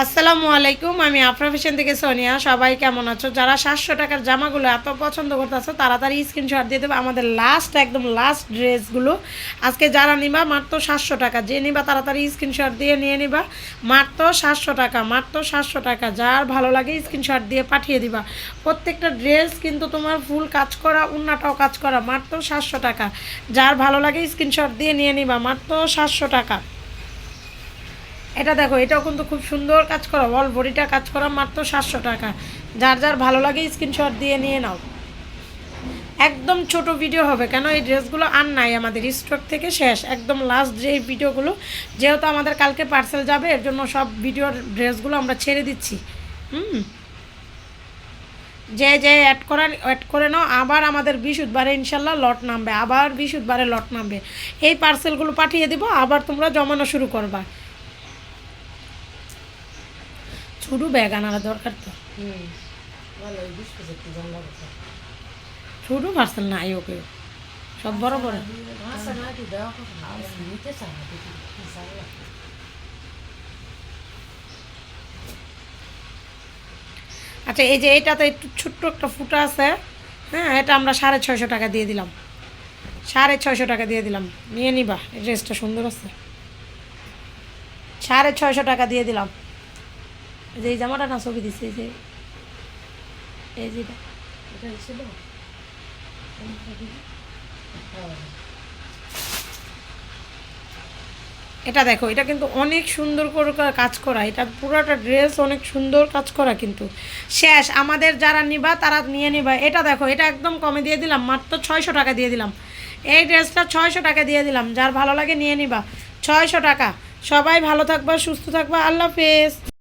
আসসালামু আলাইকুম, আমি আফরা ফ্যাশন থেকে সোনিয়া। সবাই কেমন আছো? যারা সাতশো টাকার জামাগুলো এত পছন্দ করতেছো, তাড়াতাড়ি স্ক্রিনশট দিয়ে দেবো আমাদের লাস্ট একদম লাস্ট ড্রেসগুলো। আজকে যারা নিবা, মাত্র সাতশো টাকা। যে নিবা, তাড়াতাড়ি স্ক্রিনশট দিয়ে নিয়ে নিবা। মাত্র সাতশো টাকা, মাত্র সাতশো টাকা। যার ভালো লাগে স্ক্রিনশট দিয়ে পাঠিয়ে দিবা। প্রত্যেকটা ড্রেস কিন্তু তোমার ফুল কাজ করা, উন্নাটাও কাজ করা, মাত্র সাতশো টাকা। যার ভালো লাগে স্ক্রিনশট দিয়ে নিয়ে নিবা, মাত্র সাতশো টাকা। এটা দেখো, এটাও কিন্তু খুব সুন্দর কাজ করা অল বডিটা কাজ করা মাত্র সাতশো টাকা। যার যার ভালো লাগে স্ক্রিনশট দিয়ে নিয়ে নাও। একদম ছোট ভিডিও হবে, কেন এই ড্রেসগুলো আর নাই আমাদের স্টক থেকে শেষ। একদম লাস্ট যে ভিডিওগুলো যেহেতু আমাদের কালকে পার্সেল যাবে, এর জন্য সব ভিডিওর ড্রেসগুলো আমরা ছেড়ে দিচ্ছি। হুম। যে যে অ্যাড করার অ্যাড করে নাও, আবার আমাদের বৃহস্পতিবারে ইনশাল্লাহ লট নামবে, আবার বৃহস্পতিবারে লট নামবে। এই পার্সেলগুলো পাঠিয়ে দিব, আবার তোমরা জমানো শুরু করবা। ছোটো ব্যাগ আনার দরকার তো। ছোটো পার্সেল নাই ওকে। সব বড় বড়। আচ্ছা এই যে এইটাতে একটু ছোট্ট একটা ফুটা আছে হ্যাঁ এটা আমরা সাড়ে ছয়শো টাকা দিয়ে দিলাম। সাড়ে ছয়শো টাকা দিয়ে দিলাম। নিয়ে নিবা এই ড্রেসটা সুন্দর আছে। সাড়ে ছয়শো টাকা দিয়ে দিলাম। যে এই জামাটা না ছবি দিচ্ছে যে। এই যে এটা। এটা ছিল? হ্যাঁ এটা দেখো এটা কিন্তু অনেক সুন্দর করে কাজ করা। এটা পুরোটা ড্রেস অনেক সুন্দর কাজ করা কিন্তু। শেষ আমাদের যারা নিবা তারা নিয়ে নিবা। এটা দেখো এটা একদম কমে দিয়ে দিলাম মাত্র ছয়শো টাকা দিয়ে দিলাম। এই ড্রেসটা ছয়শো টাকা দিয়ে দিলাম। যার ভালো লাগে নিয়ে নিবা। ছয়শো টাকা। সবাই ভালো থাকবা সুস্থ থাকবা। আল্লাহ হাফেজ।